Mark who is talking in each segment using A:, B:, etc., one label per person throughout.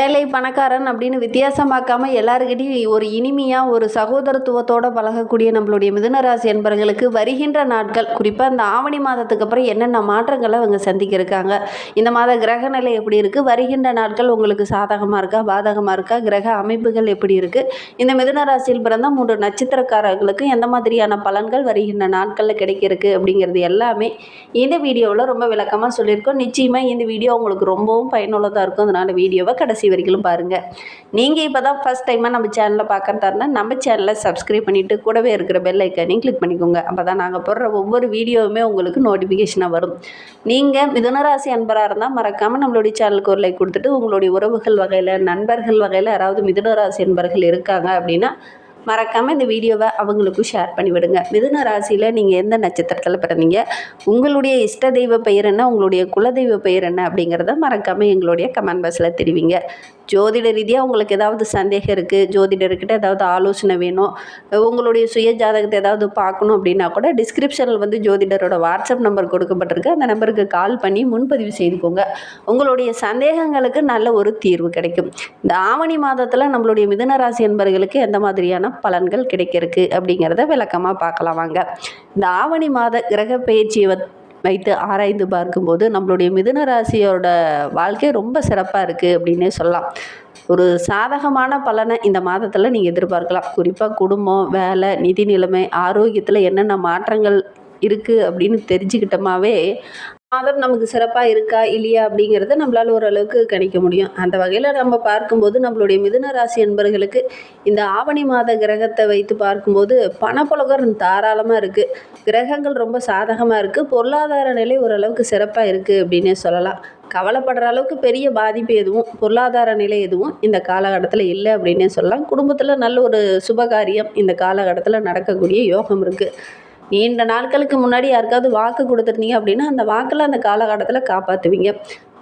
A: ஏழை பணக்காரன் அப்படின்னு வித்தியாசம் பார்க்காம எல்லாருக்கிட்டையும் ஒரு இனிமையாக ஒரு சகோதரத்துவத்தோட பழகக்கூடிய நம்மளுடைய மிதுனராசி என்பவர்களுக்கு வருகின்ற நாட்கள் குறிப்பாக இந்த ஆவணி மாதத்துக்கு அப்புறம் என்னென்ன மாற்றங்களை அவங்க சந்திக்க இருக்காங்க இந்த மாத கிரக நிலை எப்படி இருக்குது வருகின்ற நாட்கள் உங்களுக்கு சாதகமாக இருக்கா? பாதகமாக இருக்கா? கிரக அமைப்புகள் எப்படி இருக்குது இந்த மிதுனராசியில் பிறந்த மூன்று நட்சத்திரக்காரர்களுக்கு எந்த மாதிரியான பலன்கள் வருகின்ற நாட்களில் கிடைக்கிறதுக்கு அப்படிங்கிறது எல்லாமே இந்த வீடியோவில் ரொம்ப விளக்கமாக சொல்லியிருக்கோம். நிச்சயமாக இந்த வீடியோ உங்களுக்கு ரொம்பவும் பயனுள்ளதாக இருக்கும். அதனால் வீடியோவை கடைசி வரைக்கும் பாருங்கள் நீங்கள் இப்போ தான் ஃபஸ்ட் டைமாக நம்ம சேனலை பார்க்கறதா இருந்தால் நம்ம சேனலை சப்ஸ்கிரைப் பண்ணிவிட்டு கூடவே இருக்கிற பெல் ஐக்கானையும் கிளிக் பண்ணிக்கோங்க. அப்போ தான் நாங்கள் போடுற ஒவ்வொரு வீடியோவுமே உங்களுக்கு நோட்டிஃபிகேஷனாக வரும். நீங்கள் மிதுனராசி அன்பராக இருந்தால் மறக்காமல் நம்மளுடைய சேனலுக்கு ஒரு லைக் கொடுத்துட்டு உங்களுடைய உறவுகள் வகையில் நண்பர்கள் வகையில் யாராவது மிதுனராசி அன்பர்கள் இருக்காங்க அப்படின்னா மறக்காமல் இந்த வீடியோவை அவங்களுக்கும் ஷேர் பண்ணிவிடுங்க. மிதுன ராசியில் நீங்கள் எந்த நட்சத்திரத்தில் பிறந்தீங்க? உங்களுடைய இஷ்ட தெய்வ பெயர் என்ன? உங்களுடைய குலதெய்வ பெயர் என்ன? அப்படிங்கிறத மறக்காமல் எங்களுடைய கமெண்ட் பாக்ஸில் தெரிவிங்க. ஜோதிட ரீதியாக உங்களுக்கு ஏதாவது சந்தேகம் இருக்குது ஜோதிடர்கிட்ட ஏதாவது ஆலோசனை வேணும் உங்களுடைய சுய ஜாதகத்தை ஏதாவது பார்க்கணும் அப்படின்னா கூட டிஸ்கிரிப்ஷனில் வந்து ஜோதிடரோட வாட்ஸ்அப் நம்பர் கொடுக்கப்பட்டிருக்கு. அந்த நம்பருக்கு கால் பண்ணி முன்பதிவு செய்துக்கோங்க. உங்களுடைய சந்தேகங்களுக்கு நல்ல ஒரு தீர்வு கிடைக்கும். இந்த ஆவணி மாதத்தில் நம்மளுடைய மிதுன ராசி என்பவர்களுக்கு எந்த மாதிரியான பலன்கள் கிடைக்கிறதுக்கு அப்படிங்கிறத விளக்கமாக பார்க்கலாம் வாங்க. இந்த ஆவணி மாத கிரக பயிற்சியை வைத்து ஆராய்ந்து பார்க்கும்போது நம்மளுடைய மிதுன ராசியோட வாழ்க்கை ரொம்ப சிறப்பாக இருக்குது அப்படின்னே சொல்லலாம். ஒரு சாதகமான பலனை இந்த மாதத்தில் நீங்கள் எதிர்பார்க்கலாம். குறிப்பாக குடும்பம் வேலை நிதி நிலைமை ஆரோக்கியத்தில் என்னென்ன மாற்றங்கள் இருக்குது அப்படின்னு தெரிஞ்சுக்கிட்டோமாவே மாதம் நமக்கு சிறப்பாக இருக்கா இல்லையா அப்படிங்கிறத நம்மளால் ஓரளவுக்கு கணிக்க முடியும். அந்த வகையில் நம்ம பார்க்கும்போது நம்மளுடைய மிதுன ராசி என்பவர்களுக்கு இந்த ஆவணி மாத கிரகத்தை வைத்து பார்க்கும்போது பணப்புலகம் தாராளமாக இருக்குது கிரகங்கள் ரொம்ப சாதகமாக இருக்குது பொருளாதார நிலை ஓரளவுக்கு சிறப்பாக இருக்குது அப்படின்னே சொல்லலாம். கவலைப்படுற அளவுக்கு பெரிய பாதிப்பு எதுவும் பொருளாதார நிலை எதுவும் இந்த காலகட்டத்தில் இல்லை அப்படின்னே சொல்லலாம். குடும்பத்தில் நல்ல ஒரு சுபகாரியம் இந்த காலகட்டத்தில் நடக்கக்கூடிய யோகம் இருக்குது நீண்ட நாட்களுக்கு முன்னாடி யாருக்காவது வாக்கு கொடுத்துருந்தீங்க அப்படின்னா அந்த வாக்கில் அந்த காலகட்டத்தில் காப்பாற்றுவீங்க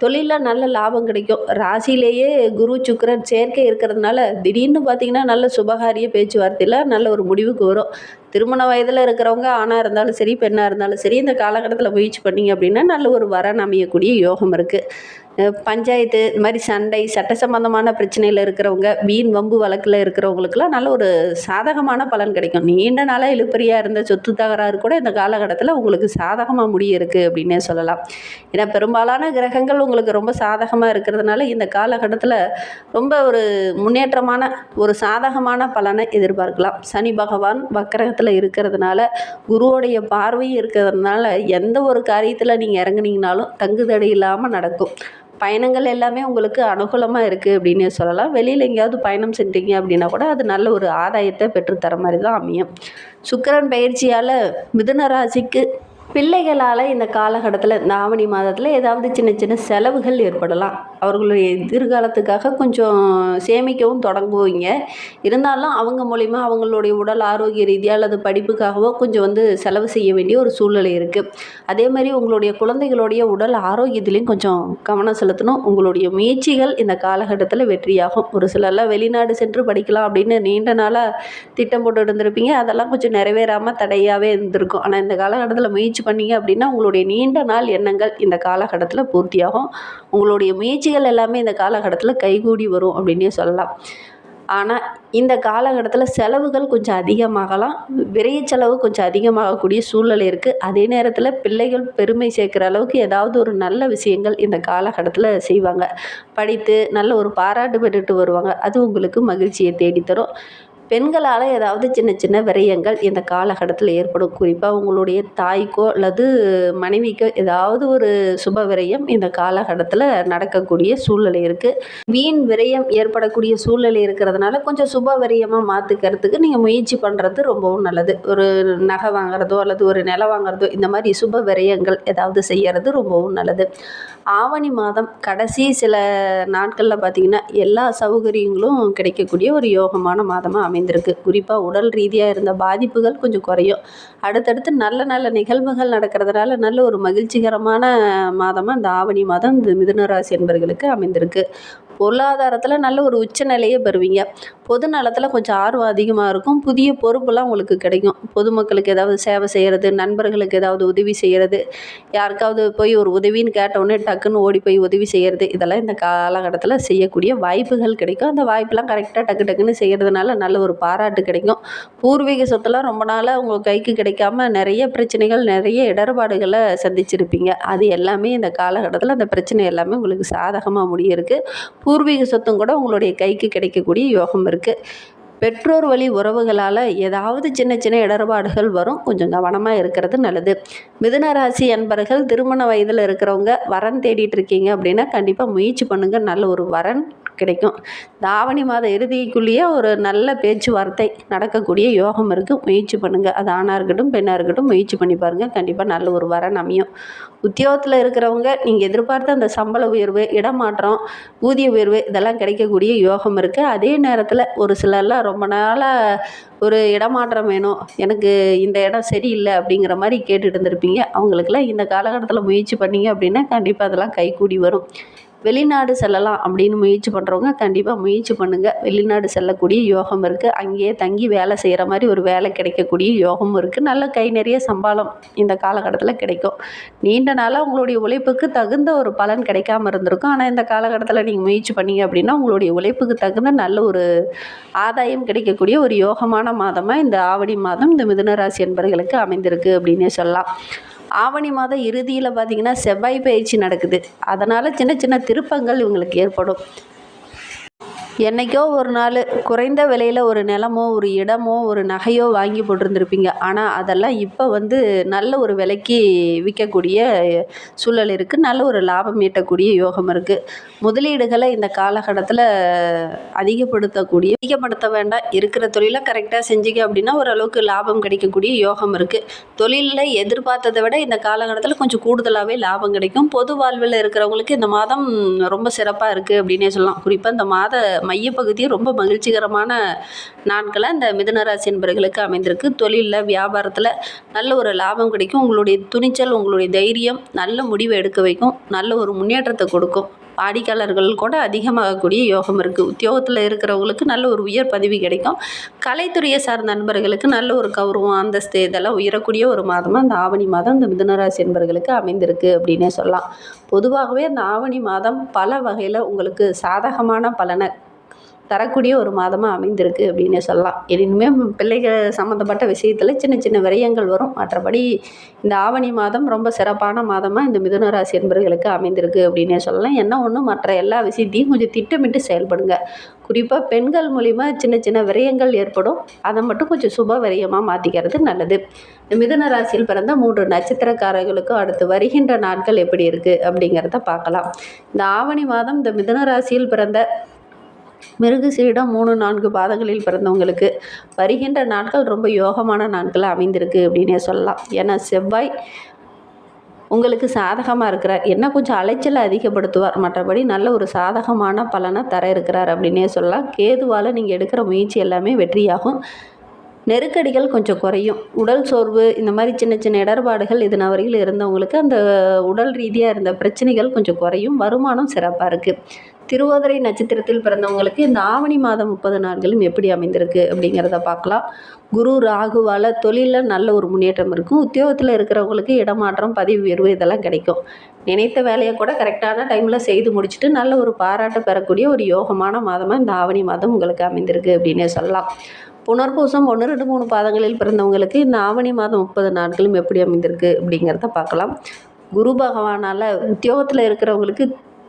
A: தொழிலில் நல்ல லாபம் கிடைக்கும். ராசியிலேயே குரு சுக்கரன் சேர்க்கை இருக்கிறதுனால திடீர்னு பார்த்தீங்கன்னா நல்ல சுபகாரிய பேச்சுவார்த்தையில் நல்ல ஒரு முடிவுக்கு வரும். திருமண வயதில் இருக்கிறவங்க ஆணாக இருந்தாலும் சரி பெண்ணாக இருந்தாலும் சரி இந்த காலகட்டத்தில் முயற்சி பண்ணீங்க அப்படின்னா நல்ல ஒரு வரன் அமையக்கூடிய யோகம் இருக்குது பஞ்சாயத்து இந்த மாதிரி சண்டை சட்ட சம்பந்தமான பிரச்சனையில் இருக்கிறவங்க வீண் வம்பு வழக்கில் இருக்கிறவங்களுக்குலாம் நல்ல ஒரு சாதகமான பலன் கிடைக்கும். நீண்ட நாளாக இழுப்பறியாக இருந்த சொத்து தகராறு கூட இந்த காலகட்டத்தில் உங்களுக்கு சாதகமாக முடிய இருக்குது அப்படின்னே சொல்லலாம். ஏன்னா பெரும்பாலான கிரகங்கள் உங்களுக்கு ரொம்ப சாதகமாக இருக்கிறதுனால இந்த காலகட்டத்தில் ரொம்ப ஒரு முன்னேற்றமான ஒரு சாதகமான பலனை எதிர்பார்க்கலாம். சனி பகவான் வக்கரகத்தில் இருக்கிறதுனால குருவோடைய பார்வையும் இருக்கிறதுனால எந்த ஒரு காரியத்தில் நீங்கள் இறங்குனீங்கனாலும் தங்குதடை இல்லாமல் நடக்கும். பயணங்கள் எல்லாமே உங்களுக்கு அனுகூலமாக இருக்குது அப்படின்னு சொல்லலாம். வெளியில் எங்கேயாவது பயணம் செஞ்சீங்க அப்படின்னா கூட அது நல்ல ஒரு ஆதாயத்தை பெற்றுத்தர மாதிரி தான் அமையும். சுக்கிரன் பயிற்சியால் மிதுன ராசிக்கு பிள்ளைகளால் இந்த காலகட்டத்தில் இந்த ஆவணி மாதத்தில் ஏதாவது சின்ன சின்ன செலவுகள் ஏற்படலாம். அவர்களுடைய எதிர்காலத்துக்காக கொஞ்சம் சேமிக்கவும் தொடங்குவீங்க. இருந்தாலும் அவங்க மூலிமா அவங்களுடைய உடல் ஆரோக்கிய ரீதியாக அல்லது படிப்புக்காகவோ கொஞ்சம் வந்து செலவு செய்ய வேண்டிய ஒரு சூழ்நிலை இருக்குது அதே மாதிரி உங்களுடைய குழந்தைகளுடைய உடல் ஆரோக்கியத்திலையும் கொஞ்சம் கவனம் செலுத்தணும். உங்களுடைய முயற்சிகள் இந்த காலகட்டத்தில் வெற்றியாகும். ஒரு சிலர்லாம் வெளிநாடு சென்று படிக்கலாம் அப்படின்னு நீண்ட நாளாக திட்டம் போட்டு இருந்திருப்பீங்க. அதெல்லாம் கொஞ்சம் நிறைவேறாமல் தடையாகவே இருந்திருக்கும். ஆனால் இந்த காலகட்டத்தில் முயற்சி பண்ணீங்க அப்படின்னா உங்களுடைய நீண்ட நாள் எண்ணங்கள் இந்த காலகட்டத்தில் பூர்த்தியாகும். உங்களுடைய முயற்சிகள் எல்லாமே இந்த காலகட்டத்தில் கைகூடி வரும் அப்படின்னே சொல்லலாம். ஆனால் இந்த காலகட்டத்தில் செலவுகள் கொஞ்சம் அதிகமாகலாம். விரைய செலவு கொஞ்சம் அதிகமாகக்கூடிய சூழ்நிலை இருக்குது அதே நேரத்தில் பிள்ளைகள் பெருமை சேர்க்குற அளவுக்கு ஏதாவது ஒரு நல்ல விஷயங்கள் இந்த காலகட்டத்தில் செய்வாங்க. படித்து நல்ல ஒரு பாராட்டு பெற்றுட்டு வருவாங்க. அது உங்களுக்கு மகிழ்ச்சியை தேடித்தரும். பெண்களால் ஏதாவது சின்ன சின்ன விரயங்கள் இந்த காலகட்டத்தில் ஏற்படும். குறிப்பாக உங்களுடைய தாய்க்கோ அல்லது மனைவிக்கோ ஏதாவது ஒரு சுப விரயம் இந்த காலகட்டத்தில் நடக்கக்கூடிய சூழ்நிலை இருக்குது வீண் விரயம் ஏற்படக்கூடிய சூழ்நிலை இருக்கிறதுனால கொஞ்சம் சுப விரயமாக மாற்றிக்கிறதுக்கு நீங்கள் முயற்சி பண்ணுறது ரொம்பவும் நல்லது. ஒரு நகை வாங்குறதோ அல்லது ஒரு நிலம் வாங்குறதோ இந்த மாதிரி சுப விரயங்கள் ஏதாவது செய்கிறது ரொம்பவும் நல்லது. ஆவணி மாதம் கடைசி சில நாட்களில் பார்த்திங்கன்னா எல்லா சௌகரியங்களும் கிடைக்கக்கூடிய ஒரு யோகமான மாதமாக அமைந்திருக்கு. குறிப்பாக உடல் ரீதியாக இருந்த பாதிப்புகள் கொஞ்சம் குறையும். அடுத்தடுத்து நல்ல நல்ல நிகழ்வுகள் நடக்கிறதுனால நல்ல ஒரு மகிழ்ச்சிகரமான மாதமாக இந்த ஆவணி மாதம் இந்த மிதுன ராசி என்பவர்களுக்கு அமைந்திருக்கு. பொருளாதாரத்தில் நல்ல ஒரு உச்ச நிலையை பெறுவீங்க. பொது நலத்தில் கொஞ்சம் ஆர்வம் அதிகமாக இருக்கும். புதிய பொறுப்புலாம் உங்களுக்கு கிடைக்கும். பொதுமக்களுக்கு ஏதாவது சேவை செய்கிறது நண்பர்களுக்கு ஏதாவது உதவி செய்கிறது யாருக்காவது போய் ஒரு உதவின்னு கேட்டவுடனே டக்குன்னு ஓடி போய் உதவி செய்கிறது இதெல்லாம் இந்த காலகட்டத்தில் செய்யக்கூடிய வாய்ப்புகள் கிடைக்கும். அந்த வாய்ப்பெலாம் கரெக்டாக டக்கு டக்குன்னு செய்கிறதுனால நல்ல ஒரு பாராட்டு கிடைக்கும். பூர்வீக சொத்துலாம் ரொம்ப நாளாக உங்கள் கைக்கு கிடைக்காம நிறைய பிரச்சனைகள் நிறைய இடர்பாடுகளை சந்திச்சிருப்பீங்க. அது எல்லாமே இந்த காலகட்டத்தில் அந்த பிரச்சனை எல்லாமே உங்களுக்கு சாதகமாக முடியிருக்கு பூர்வீக சொத்தும் கூட உங்களுடைய கைக்கு கிடைக்கக்கூடிய யோகம் இருக்குது பெற்றோர் வழி உறவுகளால் ஏதாவது சின்ன சின்ன இடர்பாடுகள் வரும். கொஞ்சம் கவனமாக இருக்கிறது நல்லது. மிதுன ராசி அன்பர்கள் திருமண வயதில் இருக்கிறவங்க வரன் தேடிட்டு இருக்கீங்க அப்படின்னா கண்டிப்பாக முயற்சி பண்ணுங்கள் நல்ல ஒரு வரன் கிடைக்கும். தாவணி மாத இறுதிக்குள்ளேயே ஒரு நல்ல பேச்சுவார்த்தை நடக்கக்கூடிய யோகம் இருக்குது முயற்சி பண்ணுங்கள் அது ஆணாக இருக்கட்டும் பெண்ணாக இருக்கட்டும் முயற்சி பண்ணி பாருங்கள் கண்டிப்பாக நல்ல ஒரு வரன் அமையும். உத்தியோகத்தில் இருக்கிறவங்க நீங்கள் எதிர்பார்த்த அந்த சம்பள உயர்வு இடமாற்றம் ஊதிய உயர்வு இதெல்லாம் கிடைக்கக்கூடிய யோகம் இருக்குது அதே நேரத்தில் ஒரு சிலர்லாம் ரொம்ப நாளாக ஒரு இடமாற்றம் வேணும். எனக்கு இந்த இடம் சரியில்லை அப்படிங்கிற மாதிரி கேட்டுட்டு இருந்திருப்பீங்க. அவங்களுக்கெல்லாம் இந்த காலகட்டத்தில் முயற்சி பண்ணீங்க அப்படின்னா கண்டிப்பாக அதெல்லாம் கைகூடி வரும். வெளிநாடு செல்லலாம் அப்படின்னு முயற்சி பண்ணுறவங்க கண்டிப்பாக முயற்சி பண்ணுங்கள் வெளிநாடு செல்லக்கூடிய யோகம் இருக்குது அங்கேயே தங்கி வேலை செய்கிற மாதிரி ஒரு வேலை கிடைக்கக்கூடிய யோகமும் இருக்குது நல்ல கை நிறைய சம்பளம் இந்த காலகட்டத்தில் கிடைக்கும். நீண்ட நாளாக உங்களுடைய உழைப்புக்கு தகுந்த ஒரு பலன் கிடைக்காம இருந்திருக்கும். ஆனால் இந்த காலகட்டத்தில் நீங்கள் முயற்சி பண்ணீங்க அப்படின்னா உங்களுடைய உழைப்புக்கு தகுந்த நல்ல ஒரு ஆதாயம் கிடைக்கக்கூடிய ஒரு யோகமான மாதமாக இந்த ஆவணி மாதம் இந்த மிதுனராசி என்பவர்களுக்கு அமைந்திருக்கு அப்படின்னே சொல்லலாம். ஆவணி மாதம் இறுதியில் பார்த்திங்கன்னா செவ்வாய் பயிற்சி நடக்குது. அதனால் சின்ன சின்ன திருப்பங்கள் இவங்களுக்கு ஏற்படும். என்றைக்கோ ஒரு நாள் குறைந்த விலையில் ஒரு நிலமோ ஒரு இடமோ ஒரு நகையோ வாங்கி போட்டிருந்துருப்பீங்க. ஆனால் அதெல்லாம் இப்போ வந்து நல்ல ஒரு விலைக்கு விற்கக்கூடிய சூழல் இருக்குது நல்ல ஒரு லாபம் ஈட்டக்கூடிய யோகம் இருக்குது முதலீடுகளை இந்த காலகட்டத்தில் அதிகப்படுத்தக்கூடிய அதிகப்படுத்த வேண்டாம். இருக்கிற தொழிலை கரெக்டாக செஞ்சீங்க அப்படின்னா ஓரளவுக்கு லாபம் கிடைக்கக்கூடிய யோகம் இருக்குது தொழிலில் எதிர்பார்த்ததை விட இந்த காலகட்டத்தில் கொஞ்சம் கூடுதலாகவே லாபம் கிடைக்கும். பொது வாழ்வில் இருக்கிறவங்களுக்கு இந்த மாதம் ரொம்ப சிறப்பாக இருக்குது அப்படின்னே சொல்லலாம். குறிப்பாக இந்த மாத மையப்பகுதி ரொம்ப மகிழ்ச்சிகரமான நாட்களாக இந்த மிதுனராசி என்பர்களுக்கு அமைந்திருக்கு. தொழிலில் வியாபாரத்தில் நல்ல ஒரு லாபம் கிடைக்கும். உங்களுடைய துணிச்சல் உங்களுடைய தைரியம் நல்ல முடிவை எடுக்க வைக்கும். நல்ல ஒரு முன்னேற்றத்தை கொடுக்கும். வாடிக்கையாளர்கள் கூட அதிகமாகக்கூடிய யோகம் இருக்குது உத்தியோகத்தில் இருக்கிறவங்களுக்கு நல்ல ஒரு உயர் பதவி கிடைக்கும். கலைத்துறையை சார்ந்த நண்பர்களுக்கு நல்ல ஒரு கௌரவம் அந்தஸ்து இதெல்லாம் உயரக்கூடிய ஒரு மாதமாக அந்த ஆவணி மாதம் இந்த மிதுனராசி என்பர்களுக்கு அமைந்திருக்கு அப்படின்னே சொல்லலாம். பொதுவாகவே அந்த ஆவணி மாதம் பல வகையில் உங்களுக்கு சாதகமான பலனை தரக்கூடிய ஒரு மாதமாக அமைந்திருக்கு அப்படின்னே சொல்லலாம். இனிமேல் பிள்ளைகள் சம்மந்தப்பட்ட விஷயத்தில் சின்ன சின்ன விரயங்கள் வரும். மற்றபடி இந்த ஆவணி மாதம் ரொம்ப சிறப்பான மாதமாக இந்த மிதுன ராசி என்பவர்களுக்கு அமைந்திருக்கு அப்படின்னே சொல்லலாம். என்ன ஒன்று மற்ற எல்லா விஷயத்தையும் கொஞ்சம் திட்டமிட்டு செயல்படுங்க. குறிப்பாக பெண்கள் மூலிமா சின்ன சின்ன விரயங்கள் ஏற்படும். அதை மட்டும் கொஞ்சம் சுப விரயமாக மாற்றிக்கிறது நல்லது. இந்த மிதுன ராசியில் பிறந்த மூன்று நட்சத்திரக்காரர்களுக்கும் அடுத்து வருகின்ற நாட்கள் எப்படி இருக்குது அப்படிங்கிறத பார்க்கலாம். இந்த ஆவணி மாதம் இந்த மிதுன ராசியில் பிறந்த மிருகசீரிடம் மூணு நான்கு பாதங்களில் பிறந்தவங்களுக்கு வருகின்ற நாட்கள் ரொம்ப யோகமான நாட்களாக அமைந்திருக்கு அப்படின்னே சொல்லலாம். ஏன்னா செவ்வாய் உங்களுக்கு சாதகமாக இருக்கிறார். என்ன கொஞ்சம் அலைச்சலை அதிகப்படுத்துவார். மற்றபடி நல்ல ஒரு சாதகமான பலனை தர இருக்கிறார் அப்படின்னே சொல்லலாம். கேதுவால் நீங்கள் எடுக்கிற முயற்சி எல்லாமே வெற்றியாகும். நெருக்கடிகள் கொஞ்சம் குறையும். உடல் சோர்வு இந்த மாதிரி சின்ன சின்ன இடர்பாடுகள் இதன் வரையில் இருந்தவங்களுக்கு அந்த உடல் ரீதியாக இருந்த பிரச்சனைகள் கொஞ்சம் குறையும். வருமானம் சிறப்பாக இருக்குது திருவோதரை நட்சத்திரத்தில் பிறந்தவங்களுக்கு இந்த ஆவணி மாதம் முப்பது நாட்களும் எப்படி அமைந்திருக்கு அப்படிங்கிறத பார்க்கலாம். குரு ராகுவால் தொழிலில் நல்ல ஒரு முன்னேற்றம் இருக்கும். உத்தியோகத்தில் இருக்கிறவங்களுக்கு இடமாற்றம் பதவி உயர்வு இதெல்லாம் கிடைக்கும். நினைத்த வேலையை கூட கரெக்டான டைமில் செய்து முடிச்சுட்டு நல்ல ஒரு பாராட்டு பெறக்கூடிய ஒரு யோகமான மாதமாக இந்த ஆவணி மாதம் உங்களுக்கு அமைந்திருக்கு அப்படின்னே சொல்லலாம். புனர்பூசம் ஒன்று ரெண்டு மூணு பாதங்களில் பிறந்தவங்களுக்கு இந்த ஆவணி மாதம் முப்பது நாட்களும் எப்படி அமைந்திருக்கு அப்படிங்கிறத பார்க்கலாம். குரு பகவானால் உத்தியோகத்தில் இருக்கிறவங்களுக்கு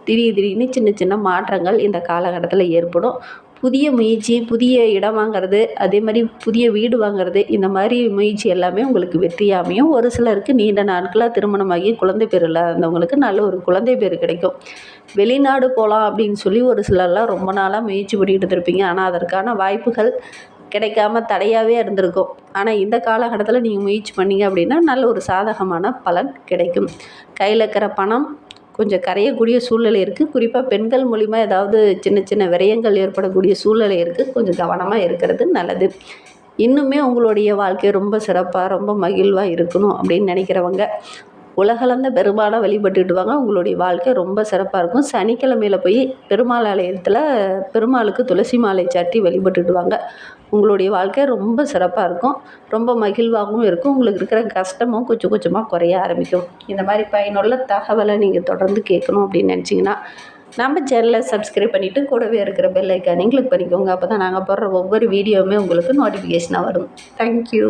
A: திடீர் திடீர்னு சின்ன சின்ன மாற்றங்கள் இந்த காலகட்டத்தில் ஏற்படும். புதிய முயற்சி புதிய இடம் வாங்கிறது அதே மாதிரி புதிய வீடு வாங்கிறது இந்த மாதிரி முயற்சி எல்லாமே உங்களுக்கு வெற்றியாமையும் ஒரு சிலருக்கு நீண்ட நாட்களாக திருமணமாகி குழந்தை பேர் இல்லாதவங்களுக்கு நல்ல ஒரு குழந்தை பேர் கிடைக்கும். வெளிநாடு போகலாம் அப்படின்னு சொல்லி ஒரு சிலர்லாம் ரொம்ப நாளாக முயற்சி பண்ணிக்கிட்டு இருப்பீங்க ஆனால் அதற்கான வாய்ப்புகள் கிடைக்காம தடையாகவே இருந்திருக்கும். ஆனால் இந்த காலகட்டத்தில் நீங்கள் முயற்சி பண்ணீங்க அப்படின்னா நல்ல ஒரு சாதகமான பலன் கிடைக்கும். கையில் இருக்கிற பணம் கொஞ்சம் கரையக்கூடிய சூழ்நிலை இருக்குது குறிப்பாக பெண்கள் மூலிமா ஏதாவது சின்ன சின்ன விரயங்கள் ஏற்படக்கூடிய சூழ்நிலை இருக்குது கொஞ்சம் கவனமாக இருக்கிறது நல்லது. இன்னுமே உங்களுடைய வாழ்க்கை ரொம்ப சிறப்பாக ரொம்ப மகிழ்வாக இருக்கணும் அப்படின்னு நினைக்கிறவங்க உலகளந்த பெருமாளை வழிபட்டுட்டு வாங்க உங்களுடைய வாழ்க்கை ரொம்ப சிறப்பாக இருக்கும். சனிக்கிழமையில போய் பெருமாள் ஆலயத்தில் பெருமாளுக்கு துளசி மாலை சாட்டி வழிபட்டுட்டு வாங்க உங்களுடைய வாழ்க்கை ரொம்ப சிறப்பாக இருக்கும். ரொம்ப மகிழ்வாகவும் இருக்கும். உங்களுக்கு இருக்கிற கஷ்டமும் கொஞ்சம் கொஞ்சமாக குறைய ஆரம்பிக்கும். இந்த மாதிரி பயனுள்ள தகவலை நீங்கள் தொடர்ந்து கேட்கணும் அப்படின்னு நினச்சிங்கன்னா நம்ம சேனலை சப்ஸ்கிரைப் பண்ணிவிட்டு கூடவே இருக்கிற பெல் ஐக்கானையும் கிளிக் பண்ணிக்கோங்க. அப்போ தான் நாங்கள் போடுற ஒவ்வொரு வீடியோவுமே உங்களுக்கு நோட்டிஃபிகேஷனாக வரும். தேங்க்யூ